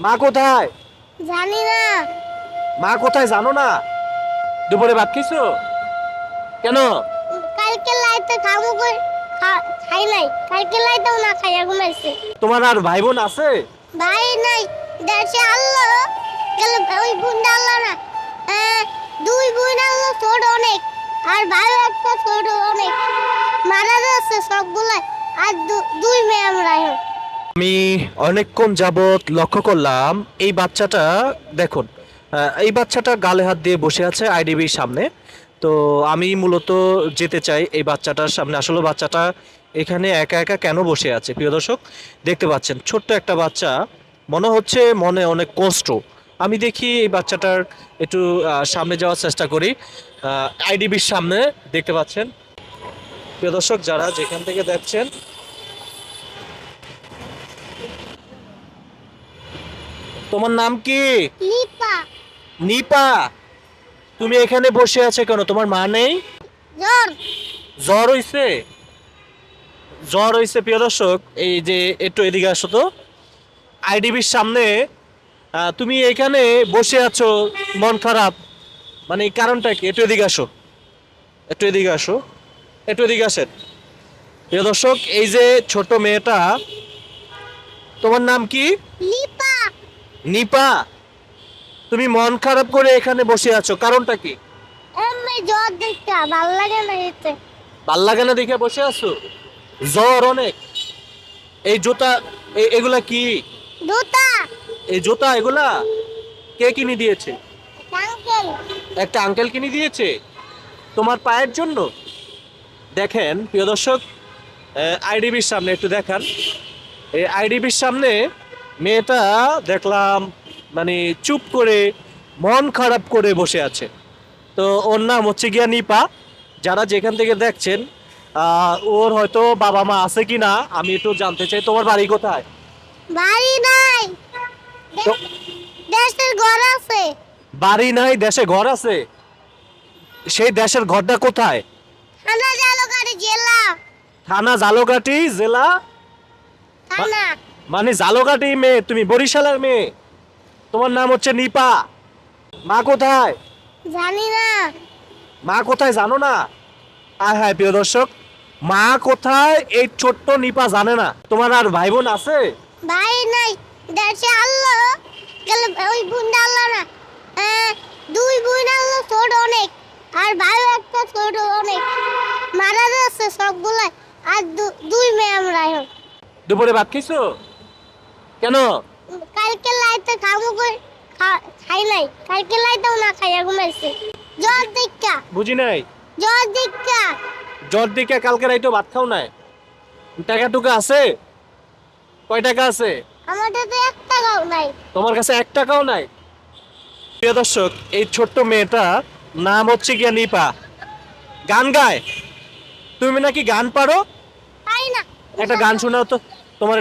মা কোথায়? জানি না। মা কোথায় জানো না? দুপুরে ভাত খেয়েছো কেন? কালকে লাইতে খামু খা- খাই নাই। কালকে লাইতেও না খাইয়া ঘুমাইছে। তোমার আর ভাই বোন আছে? ভাই নাই। দেশে আল্লাহ গেল ওই বোনটা আল্লাহ না। দুই বোন আল্লাহ ছোট অনেক। আর ভাই একটা ছোট অনেক। মারা যাচ্ছে সবগুলাই। আর দুই মেয়ে আমরা আমি অনেকক্ষণ যাবত লক্ষ্য করলাম এই বাচ্চাটা, দেখুন এই বাচ্চাটা গালে হাত দিয়ে বসে আছে আইডিবির সামনে। তো আমি মূলত যেতে চাই এই বাচ্চাটার সামনে। আসলে বাচ্চাটা এখানে একা একা কেন বসে আছে? প্রিয় দর্শক, দেখতে পাচ্ছেন, ছোট্ট একটা বাচ্চা, মনে হচ্ছে মনে অনেক কষ্ট। আমি দেখি এই বাচ্চাটার একটু সামনে যাওয়ার চেষ্টা করি। আইডিবির সামনে দেখতে পাচ্ছেন। প্রিয় দর্শক, যারা যেখান থেকে দেখছেন তোমার নাম কি? লিপা নিপা? তুমি এখানে বসে আছো কেন? তোমার মা নেই? জ্বর। জ্বর হইছে? জ্বর হইছে প্রিয় দর্শক। এই যে একটু এদিকে আসো তো। আইডিবির সামনে তুমি এখানে বসে আছো মন খারাপ। মানে কারণটা কি? একটু এদিকে আসো। একটু এদিকে আসো। একটু এদিকে আসেন। প্রিয় দর্শক এই যে ছোট মেয়েটা তোমার নাম কি? নিপা তুমি মন খারাপ করে এখানে বসে আছো কারণটা কি? এমনি জ্বর দেখতে ভালো লাগে না এতে ভালো লাগে না দেখে বসে আছো? জ্বর অনেক। এই জুতা এগুলা কি? দুটা এই জুতা এগুলা? কে কিনে দিয়েছে? আঙ্কেল। একটা আঙ্কেল কিনে দিয়েছে? তোমার পায়ের জন্য? দেখেন প্রিয় দর্শক আইডিবির সামনে একটু দেখান। এই আইডিবির সামনে মেয়েটা দেখলাম মানে চুপ করে মন খারাপ করে বসে আছে। তো ওর নাম হচ্ছে গিয়া নিপা। যারা যেখান থেকে দেখছেন ওর হয়তো বাবা মা আছে কি না আমি একটু জানতে চাই তোমার বাড়ি কোথায়? বাড়ি নাই। দেশের ঘর আছে। বাড়ি নাই দেশে ঘর আছে? সেই দেশের ঘরটা কোথায়? থানা জালো জেলা। থানা জালোকাটি জেলা? থানা। মানে জালোকাটি মেয়ে তুমি বরিশালের মেয়ে। তোমার নাম হচ্ছে নিপা। মা কোথায়? জানি না। মা কোথায় জানো না? আয় হায় প্রিয় দর্শক মা কোথায় এই ছোট্ট নিপা জানে না। তোমার আর ভাই বোন আছে? ভাই নাই দেশে আল্লাহ। গেল ওই বোনটা আল্লাহ না। দুই বোন আল্লাহ ছোট অনেক। আর ভাই একটা ছোট অনেক। মারা যাচ্ছে সবগুলাই। আর দুই মেয়ে আমরা এখন। দুপুরে ভাত খেয়েছো কেন? কালকে লাইতে খামু কই খা- খাই নাই। কালকে লাইতেও না খাইয়া ঘুমাইছে জ্বর দেখা। বুঝি নাই? জ্বর দেখা। জ্বর কালকে রাইতো ভাত খাও নাই? টাকা টুকা আছে? কয় টাকা আছে? আমাদের তো এক টাকাও নাই। তোমার কাছে এক টাকাও নাই? প্রিয় দর্শক এই ছোট্ট মেয়েটা নাম হচ্ছে গিয়া নিপা। গান গায়। তুমি নাকি গান পারো না। একটা গান শোনাও তো। তোমার